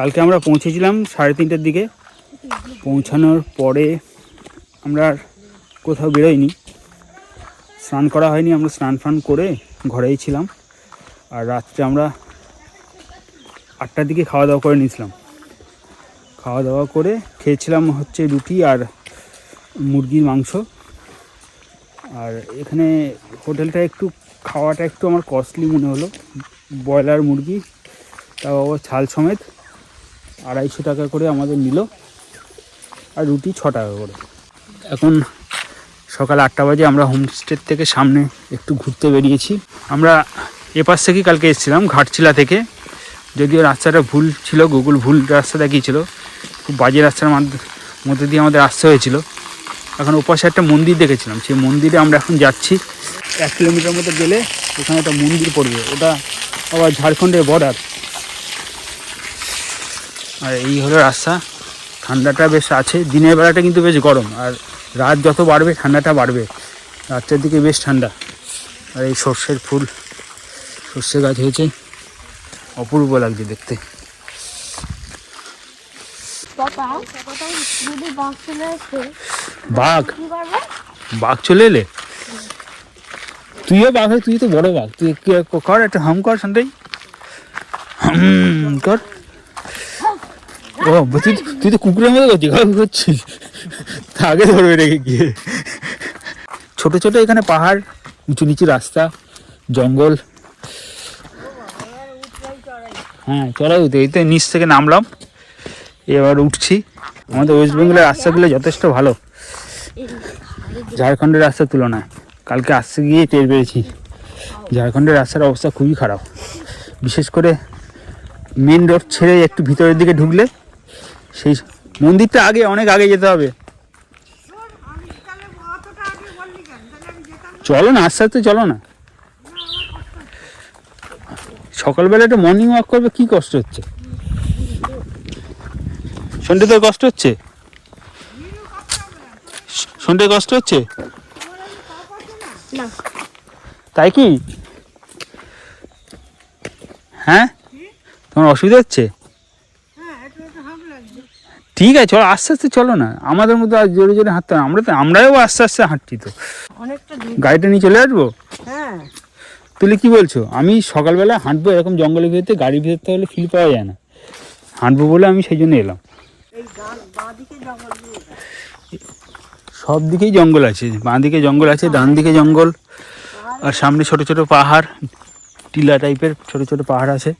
কালকে আমরা পৌঁছেছিলাম সাড়ে তিনটের দিকে। পৌঁছানোর পরে আমরা কোথাও বেরোইনি। স্নান করা হয়নি, আমরা স্নান ফান করে ঘরেই ছিলাম। আর রাত্রে আমরা আটটার দিকে খাওয়া দাওয়া করে নিয়েছিলাম। খাওয়া দাওয়া করে খেয়েছিলাম হচ্ছে রুটি আর মুরগির মাংস। আর এখানে হোটেলটা একটু, খাওয়াটা একটু আমার কস্টলি মনে হলো। ব্রয়লার মুরগি, তাও ছাল সমেত। আড়াইশো টাকা করে আমাদের নিল আর রুটি ছ টাকা করে। এখন সকাল আটটা বাজে আমরা হোমস্টের থেকে সামনে একটু ঘুরতে বেরিয়েছি। আমরা এপাশ থেকেই কালকে এসেছিলাম, ঘাটশিলা থেকে। যদিও রাস্তাটা ভুল ছিল, গুগল ভুল রাস্তা দেখিয়েছিল। খুব বাজে রাস্তার মাধ্য- মধ্যে দিয়ে আমাদের আসতে হয়েছিল। এখন ওপাশে একটা মন্দির দেখেছিলাম, সেই মন্দিরে আমরা এখন যাচ্ছি। এক কিলোমিটার মতো গেলে ওখানে একটা মন্দির পড়বে। ওটা আবার ঝাড়খণ্ডের বর্ডার আর এই হলো রাস্তা। ঠান্ডাটা বেশ আছে। দিনের বেলাটা কিন্তু বেশ গরম। আর রাত যত বাড়বে ঠান্ডাটা বাড়বে। রাত্রের দিকে বেশ ঠান্ডা। আর এই সর্ষের ফুল সর্ষে গাছ হয়েছে। অপূর্ব লাগছে দেখতে। বাঘ বাঘ? চলে এলে? তুইও বাঘ তুই তো বড় বাঘ। তুই কি- কর একটা হাম কর সন্ধ্যাই হাম কর। ও তুই তুই তো কুকুরের মতো করছিস ঘর করছিস। আগে ধরবে রেখে গিয়ে। ছোট ছোট এখানে পাহাড়, উঁচু নিচু রাস্তা, জঙ্গল। হ্যাঁ চড়াই উঠে, এই তো নিচ থেকে নামলাম। এবার উঠছি। আমাদের ওয়েস্ট বেঙ্গলের রাস্তাগুলো যথেষ্ট ভালো। ঝাড়খণ্ডের রাস্তার তুলনায়। কালকে আসতে গিয়ে টের পেয়েছি। ঝাড়খণ্ডের রাস্তার অবস্থা খুবই খারাপ। বিশেষ করে মেন রোড ছেড়ে একটু ভিতরের দিকে ঢুকলে সেই মন্দিরটা আগে অনেক আগে যেতে হবে। চলো না আস্তে আস্তে চলো না। সকালবেলা একটা মর্নিং ওয়াক করবে কি কষ্ট হচ্ছে? সন্ধ্যে তোর কষ্ট হচ্ছে? সন্ধ্যে কষ্ট হচ্ছে? তাই কি? হ্যাঁ? তোমার অসুবিধা হচ্ছে? ঠিক আছে চলো আস্তে আস্তে চলো না। আমাদের মতো আর জোরে জোরে হাঁটতে হবে আমরা তো আমরাও আস্তে আস্তে হাঁটছি তো। অনেকটা গাড়িটা নিয়ে চলে আসব? হ্যাঁ। তুই কি বলছো? আমি সকালবেলা হাঁটবো এরকম জঙ্গলের ভিতরে গাড়ির ভিতরে হলে ফিল পাওয়া যায় না। হাঁটবো বলে আমি সেই জন্য এলাম। সব দিকেই জঙ্গল আছে বাঁ দিকে জঙ্গল আছে ডান দিকে জঙ্গল আর সামনে ছোট ছোট পাহাড় টিলা টাইপের ছোট ছোট পাহাড় আছে।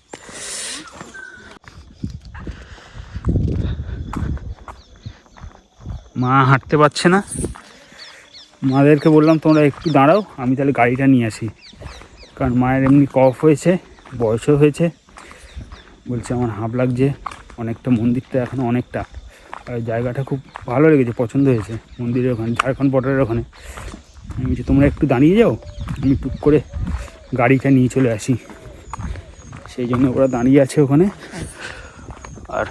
মা হাঁটতে পারছে না। মাদেরকে বললাম, তোমরা একটু দাঁড়াও, আমি তাহলে গাড়িটা নিয়ে আসি। কারণ মায়ের এমনি কফ হয়েছে, বয়সও হয়েছে। বলছে, আমার হাঁপ লাগছে, অনেকটা মন্দিরটা এখন অনেকটা। আর জায়গাটা খুব ভালো লেগেছে, পছন্দ হয়েছে, মন্দিরের ওখানে, ঝাড়খণ্ড বর্ডারের ওখানে। আমি বলছি, তোমরা একটু দাঁড়িয়ে যাও, আমি টুক করে গাড়িটা নিয়ে চলে আসি। সেই জন্য ওরা দাঁড়িয়ে আছে ওখানে। আর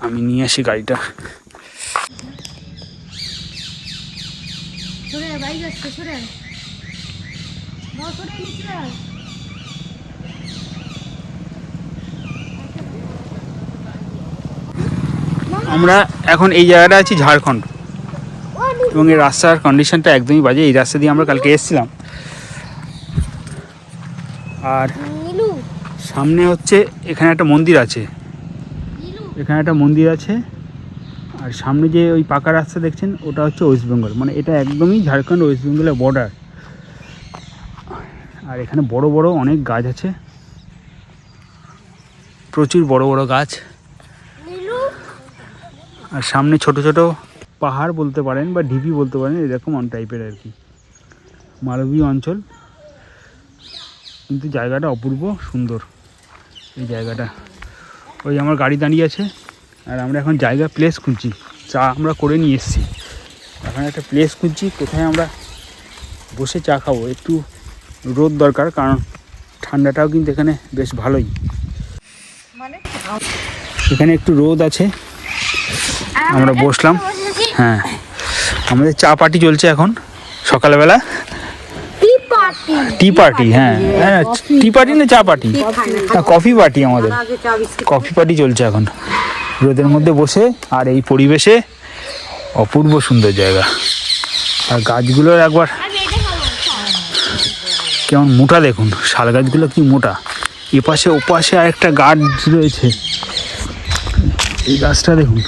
আমি নিয়ে আসি গাড়িটা। নিচে আমরা এখন এই জায়গাটা আছি ঝাড়খণ্ড। এবং এই রাস্তার কন্ডিশনটা একদমই বাজে। এই রাস্তা দিয়ে আমরা কালকে এসেছিলাম। আর সামনে হচ্ছে এখানে একটা মন্দির আছে। এখানে একটা মন্দির আছে। আর সামনে যে ওই পাকা রাস্তা দেখছেন ওটা হচ্ছে ওয়েস্ট বেঙ্গল মানে এটা একদমই ঝাড়খণ্ড ওয়েস্ট বেঙ্গলের বর্ডার আর এখানে বড় বড় অনেক গাছ আছে। প্রচুর বড় বড় গাছ। আর সামনে ছোট ছোট পাহাড় বলতে পারেন বা ঢিপি বলতে পারেন এরকম অন টাইপের আর কি। মালভূমি অঞ্চল। কিন্তু জায়গাটা অপূর্ব সুন্দর। এই জায়গাটা। ওই আমার গাড়ি দাঁড়িয়ে আছে। আর আমরা এখন জায়গা প্লেস খুঁজছি। চা আমরা করে নিয়ে এসেছি। এখন একটা প্লেস খুঁজছি কোথায় আমরা বসে চা খাব। একটু রোদ দরকার কারণ ঠান্ডাটাও কিন্তু এখানে বেশ ভালোই। মানে? এখানে একটু রোদ আছে। আমরা বসলাম। হ্যাঁ। আমাদের চা পার্টি চলছে এখন সকালবেলা। টি পার্টি হ্যাঁ। হ্যাঁ টি পার্টি না চা পার্টি কফি পার্টি আমাদের। কফি পার্টি চলছে এখন। রোদের মধ্যে বসে আর এই পরিবেশে অপূর্ব সুন্দর জায়গা। আর গাছগুলোর একবার কেমন মোটা দেখুন, শাল গাছগুলো কি মোটা। এপাশে ওপাশে আরেকটা গাছ রয়েছে। এই গাছটা দেখুন,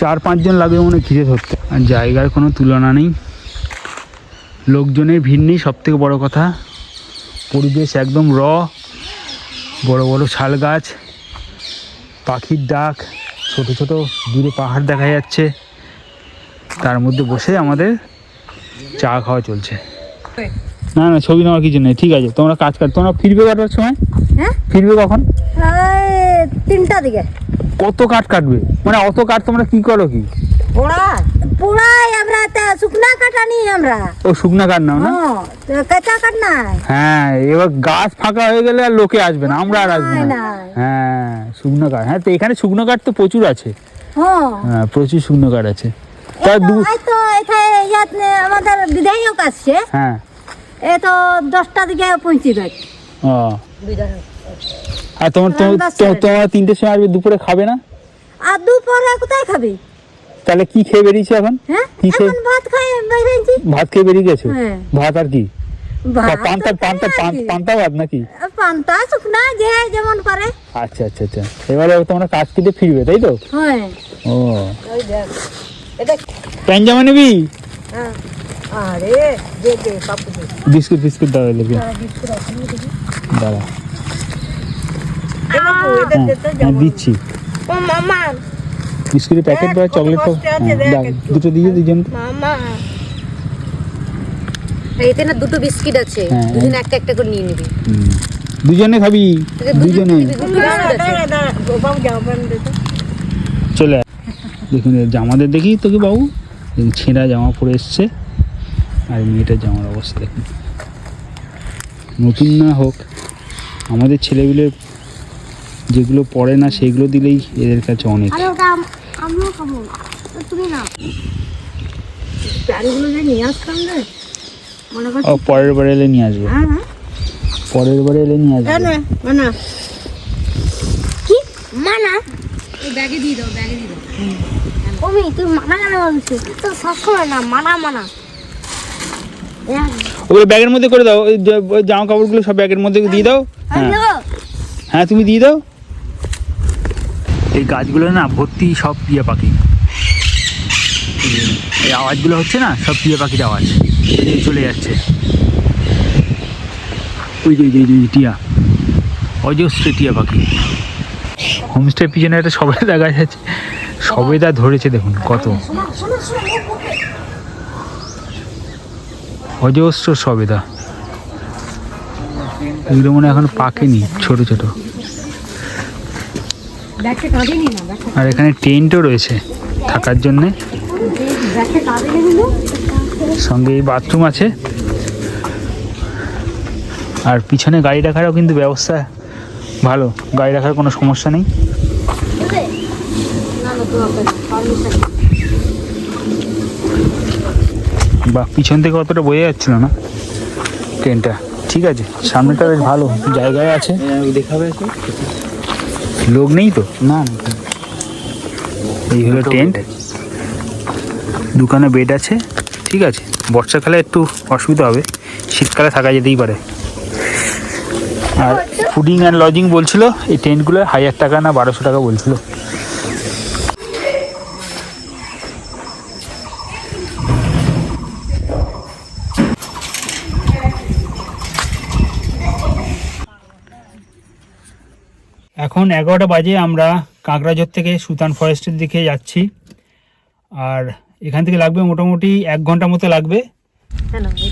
চার পাঁচজন লাগবে মনে ঘিরে ধরতে। আর জায়গার কোনো তুলনা নেই। লোকজনের ভিড় নেই সব থেকে বড়ো কথা। পরিবেশ একদম র, বড় বড় শাল গাছ। পাখির ডাক ছোট ছোট দূরে পাহাড় দেখা যাচ্ছে। তার মধ্যে বসে আমাদের চা খাওয়া চলছে। না না ছবি নেওয়ার কিছু নেই ঠিক আছে। তোমরা কাজ কাজ তোমরা ফিরবে কাটার সময়? হ্যাঁ? ফিরবে কখন? তিনটা দিকে। কত কাঠ কাটবে? মানে অত কাঠ তোমরা কি করো কি? পোড়া তা শুকনা আমরা। ও শুকনা কাঠ নাও না? কাঁচা কাট নাই? হ্যাঁ এবার গাছ ফাঁকা হয়ে গেলে আর লোকে আসবে না আমরা আর আসব না। হ্যাঁ শুকনো কাঠ। হ্যাঁ তো এখানে শুকনো কাঠ তো প্রচুর আছে। হ্যাঁ প্রচুর শুকনো কাঠ আছে। তা দু তো এখানে আমাদের বিধায়ক আসছে। হ্যাঁ। এ তো দশটা দিকে পৌঁছিবে। ও। আর তোমার তোমার। তোমরা তিনটের সময় আসবে দুপুরে খাবে না? আর দুপুরে কোথায় খাবি? তাহলে কি খেয়ে বেরিয়েছো এখন? হ্যাঁ কি এখন ভাত খাই বেরিয়েছি ভাত খেয়ে বেরিয়ে গেছো? হ্যাঁ। ভাত আর কি? পান্তা পান্তা। পান্তা ভাত নাকি? পান্তা শুকনা যে যেমন পারে। আচ্ছা আচ্ছা আচ্ছা। এবারে তোমরা কাজ কেটে ফিরবে তাই তো? হ্যাঁ। ও। প্যান জামা নিবি? হ্যাঁ। আরে দে দে পাপু বিস্কুট বিস্কুট দাও দাঁড়া দিচ্ছি। ও মামা। বিস্কুটের প্যাকেট দেখ, বা চকলেট দুটো দিয়ে দুজন মামা। এতে না দুটো বিস্কিট আছে হ্যাঁ। দুজন একটা একটা করে নিয়ে নিবি। দুজনে খাবি দুজনে চলে। দেখুন জামাদের দেখি তোকে বাবু। ছেঁড়া জামা পরে এসছে। আর মেয়েটার জামার অবস্থা দেখুন। নতুন না হোক আমাদের ছেলেগুলো যেগুলো পড়ে না সেগুলো দিলেই এদের কাছে অনেক। আমিও খাব। তুমি না প্যানগুলো যে নিয়ে আসতাম রে মনে কর পরের বারে এলে নিয়ে আসবে। হ্যাঁ হ্যাঁ। পরের বারে এলে নিয়ে না আসবে না। মানা কি? মানা? ব্যাগে দিয়ে দাও ব্যাগে দিয়ে দাও। ওমি তুই মানা কেন বলছিস? তো সবসময় না মানা মানা। ওগুলো ব্যাগের মধ্যে করে দাও ওই ওই জামা কাপড়গুলো সব ব্যাগের মধ্যে দিয়ে দাও। হ্যাঁ হ্যাঁ তুমি দিয়ে দাও। এই গাছগুলো না ভর্তি সব টিয়া পাখি। এই- আওয়াজগুলো হচ্ছে না সব টিয়া পাখির আওয়াজ। চলে যাচ্ছে। ওই যে ওই টিয়া। অজস্র টিয়া পাখি। হোমস্টের পিছনে একটা সবেদা দেখা যাচ্ছে। সবেদা ধরেছে দেখুন কত। অজস্র সবেদা। এগুলো মনে এখন পাকেনি, ছোট ছোট। আর এখানে টেন্টও রয়েছে থাকার জন্যে। সঙ্গে এই বাথরুম আছে। আর পিছনে গাড়ি রাখারও কিন্তু ব্যবস্থা ভালো। গাড়ি রাখার কোনো সমস্যা নেই। বা পিছন থেকে অতটা বোঝা যাচ্ছিল না ট্রেনটা। ঠিক আছে সামনেটা বেশ ভালো। জায়গায় আছে। দেখাবে লোক নেই তো? না এই হলো টেন্ট। দোকানে বেড আছে। ঠিক আছে। বর্ষাকালে একটু অসুবিধা হবে। শীতকালে থাকা যেতেই পারে। আর ফুডিং অ্যান্ড লজিং বলছিল এই টেন্টগুলো হাজার টাকা না বারোশো টাকা বলছিল। এখন এগারোটা বাজে, আমরা কাঁকড়াঝোর থেকে সুতান ফরেস্টের দিকে যাচ্ছি। আর এখান থেকে লাগবে মোটামুটি এক ঘণ্টা মতো লাগবে। কাকে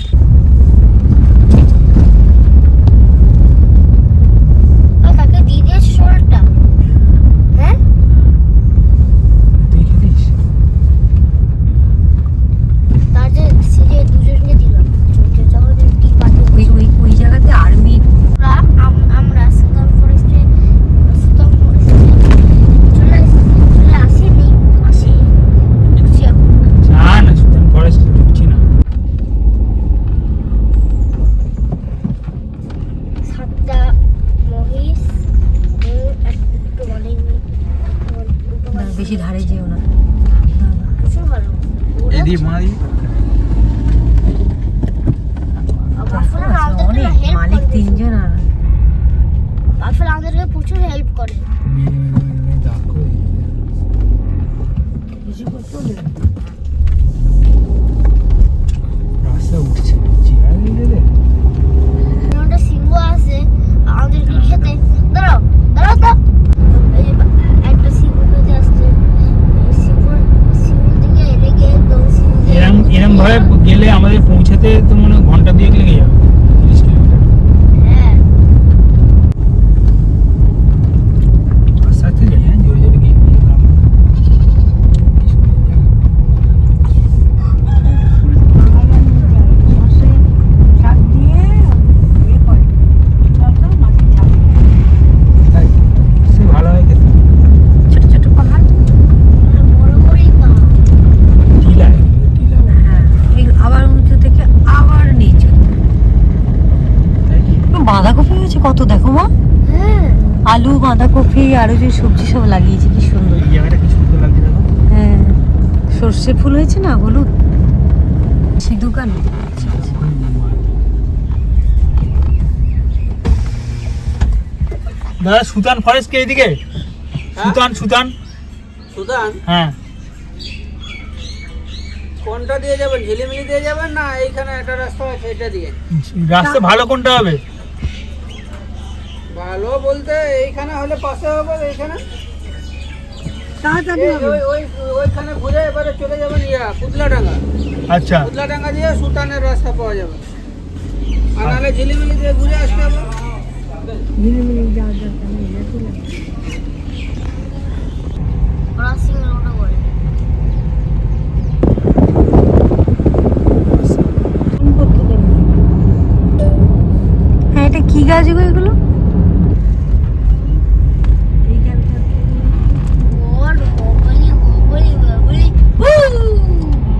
বাঁধাকপি আরও যে সবজি সব লাগিয়েছে কি সুন্দর। এই জায়গাটা কি সুন্দর লাগছে দেখো। হ্যাঁ সর্ষে ফুল হয়েছে না হলুদ? সে দোকান। দাদা সুতান ফরেস্ট কে এদিকে সুতান সুতান। সুদান হ্যাঁ। কোনটা দিয়ে যাবেন ঝিলিমিলি দিয়ে যাবেন না এইখানে একটা রাস্তা আছে এটা দিয়ে? রাস্তা ভালো কোনটা হবে? ভালো বলতে এইখানে হলে পাশে হবে এইখানে। তাড়াতাড়ি এই হবে। ওই ওই ওইখানে ঘুরে এবারে চলে যাবেন ইয়া কুদলাডাঙ্গা আচ্ছা। কুদলাডাঙ্গা দিয়ে সুতানের রাস্তা পাওয়া যাবে। আর নাহলে ঝিলিমিলি দিয়ে ঘুরে আসতে হবে। ঝিলিমিলি যাওয়ার দরকার নেই। হ্যাঁ এটা কি গাছ গো এগুলো এইখানটা ওর বগলি বগলি বগলি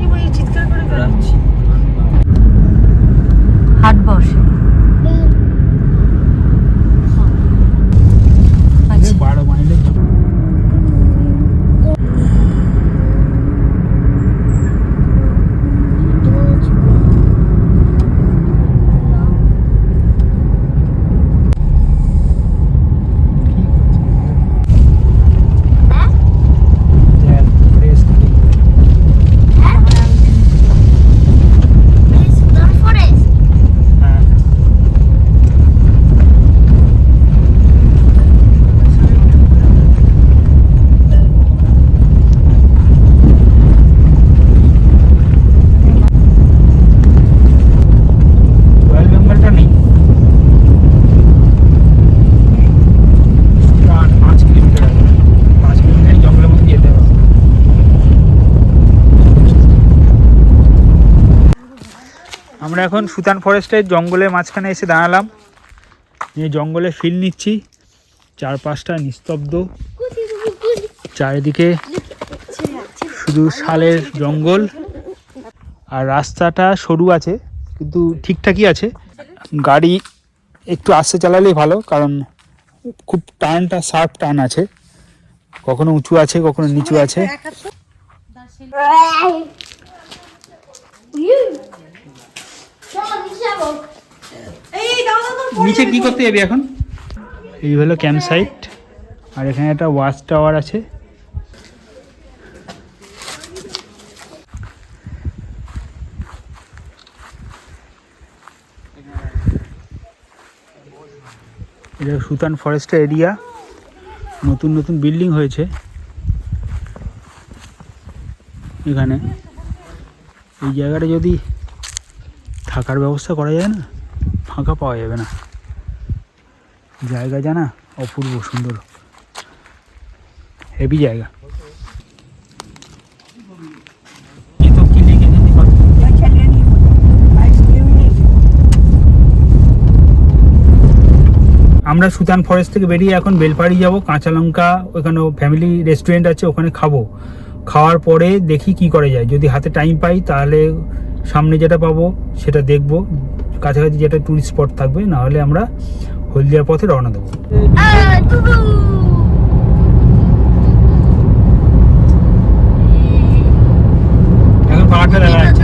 এবার এই চিৎকার করে বেড়াচ্ছি হাট বসে আচ্ছা বারো মাইলের ফরেস্ট হ্যাঁ রয়্যাল বেঙ্গলটা নেই প্রায় পাঁচ কিলোমিটার আছে পাঁচ কিলোমিটার জঙ্গলের মধ্যে যেতে হবে আমরা এখন সুতান ফরেস্টের জঙ্গলের মাঝখানে এসে দাঁড়ালাম। নিয়ে জঙ্গলে ফিল নিচ্ছি। চারপাশটা নিস্তব্ধ। চারিদিকে শুধু শালের জঙ্গল আর রাস্তাটা সরু আছে, কিন্তু ঠিকঠাকই আছে। গাড়ি একটু আস্তে চালালেই ভালো, কারণ খুব টানটা, শার্প টান আছে। কখনো উঁচু আছে, কখনো নিচু আছে। নিচে কি করতে যাবি এখন? এই হলো ক্যাম্প সাইট আর এখানে একটা ওয়াচ টাওয়ার আছে। এটা সুতান ফরেস্টের এরিয়া নতুন নতুন বিল্ডিং হয়েছে। এখানে। এই জায়গাটা যদি থাকার ব্যবস্থা করা যায় না? ফাঁকা পাওয়া যাবে না। জায়গা জানা? অপূর্ব সুন্দর। হেভি জায়গা। আমরা সুতান ফরেস্ট থেকে বেরিয়ে এখন বেলপাড়ি যাব। কাঁচা লঙ্কা ওখানে ফ্যামিলি রেস্টুরেন্ট আছে, ওখানে খাব। খাওয়ার পরে দেখি কি করা যায়। যদি হাতে টাইম পাই, তাহলে সামনে যেটা পাবো সেটা দেখব। কাছাকাছি যেটা ট্যুরিস্ট স্পট থাকবে নাহলে আমরা হলদিয়ার পথে রওনা দেবো। পাহাড়টা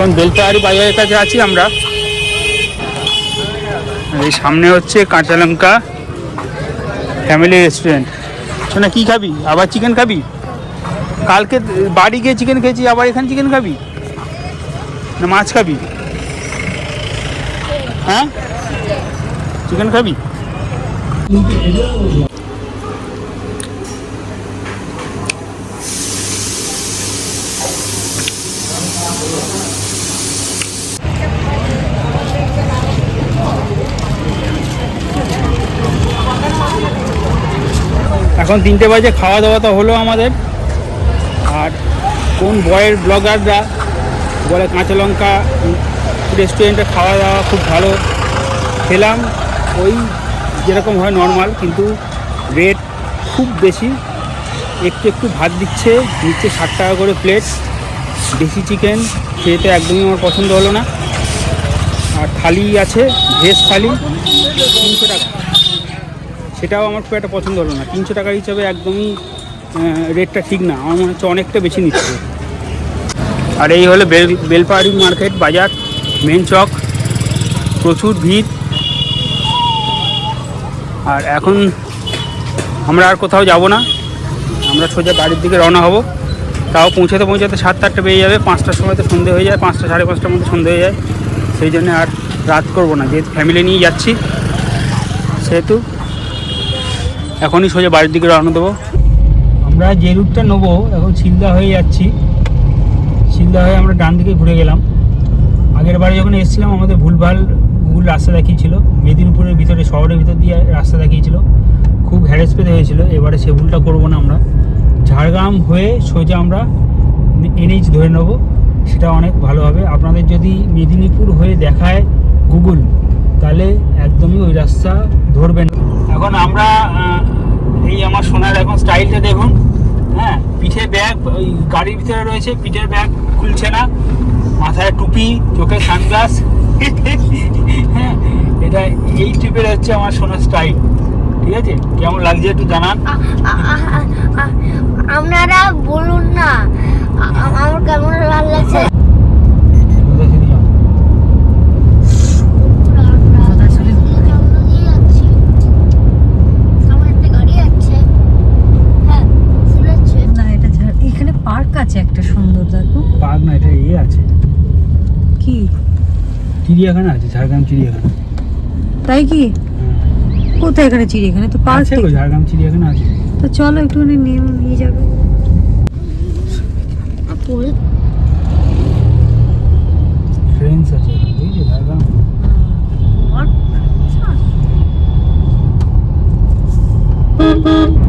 এখন বেলপাহাড়ি বাজারের কাছে আছি আমরা। এই সামনে হচ্ছে কাঁচা লঙ্কা ফ্যামিলি রেস্টুরেন্ট। শোনা কি খাবি? আবার চিকেন খাবি? কালকে বাড়ি গিয়ে চিকেন খেয়েছি, আবার এখানে চিকেন খাবি? না, মাছ খাবি? হ্যাঁ? চিকেন খাবি? এখন তিনটে বাজে খাওয়া দাওয়া তো হলো আমাদের। আর কোন বয়ের ব্লগাররা বলে কাঁচা লঙ্কা রেস্টুরেন্টে খাওয়া দাওয়া খুব ভালো। খেলাম, ওই যেরকম হয় নর্মাল কিন্তু রেট খুব বেশি। একটু একটু ভাত দিচ্ছে নিচ্ছে ষাট টাকা করে প্লেট দেশি চিকেন খেতে একদমই আমার পছন্দ হলো না। আর থালি আছে, ভেজ থালি, তিনশো টাকা। সেটাও আমার খুব একটা পছন্দ হলো না। তিনশো টাকার হিসাবে একদমই রেটটা ঠিক না। আমার মনে হচ্ছে অনেকটা বেশি নিচ্ছে। আর এই হলো বেল, বেলপাহাড়ি মার্কেট বাজার মেন চক। প্রচুর ভিড়। আর এখন আমরা আর কোথাও যাব না। আমরা সোজা বাড়ির দিকে রওনা হব। তাও পৌঁছাতে পৌঁছাতে সাতটা আটটা বেজে যাবে। পাঁচটার সময় তো সন্ধে হয়ে যায়। পাঁচটা, সাড়ে পাঁচটার মধ্যে সন্ধে হয়ে যায়। সেই জন্য আর রাত করব না। যেহেতু ফ্যামিলি নিয়ে যাচ্ছি, সেহেতু এখনই সোজা বাড়ির দিকে রওনা দেবো। আমরা যে রুটটা নেব, এখন শিলদা হয়ে যাচ্ছি। শিলদা হয়ে আমরা ডান দিকে ঘুরে গেলাম। আগের বারে যখন এসেছিলাম, আমাদের ভুলভাল গুগল রাস্তা দেখিয়েছিল। মেদিনীপুরের ভিতরে, শহরের ভিতর দিয়ে রাস্তা দেখিয়েছিল। খুব হ্যারেস পেতে হয়েছিল। এবারে সে ভুলটা করব না আমরা। ঝাড়গ্রাম হয়ে সোজা আমরা এনএইচ ধরে নেব। সেটা অনেক ভালো হবে। আপনাদের যদি মেদিনীপুর হয়ে দেখায় গুগল তাহলে একদমই ওই রাস্তা ধরবেন এখন আমরা এই আমার সোনার এখন স্টাইলটা দেখুন। হ্যাঁ পিঠে ব্যাগ ওই গাড়ির ভিতরে রয়েছে পিঠের ব্যাগ খুলছে না। মাথায় টুপি চোখে সানগ্লাস হ্যাঁ এটা এই ট্রিপের হচ্ছে আমার সোনার স্টাইল ঠিক আছে? কেমন লাগছে একটু জানান। আপনারা বলুন না আমার কেমন লাগছে সোজাসুজি যাও। সোজাসুজি সামনে দিয়ে যাচ্ছি। সামনে একটা গাড়ি যাচ্ছে। হ্যাঁ, শুনেছে? না এটা ঝাড় এখানে পার্ক আছে একটা সুন্দর দেখো পার্ক না এটা ইয়ে আছে কি চিড়িয়াখানা আছে ঝাড়গ্রাম চিড়িয়াখানা। তাই কি? হ্যাঁ। কোথায় এখানে চিড়িয়াখানা? তো পার্ক আছে গো ঝাড়গ্রাম চিড়িয়াখানা আছে। তো চলো একটুখানি নিয়ে নিয়ে যাবে। ফ্রেন্ডস আছে বুঝলি? ঝাড়গ্রাম। আর-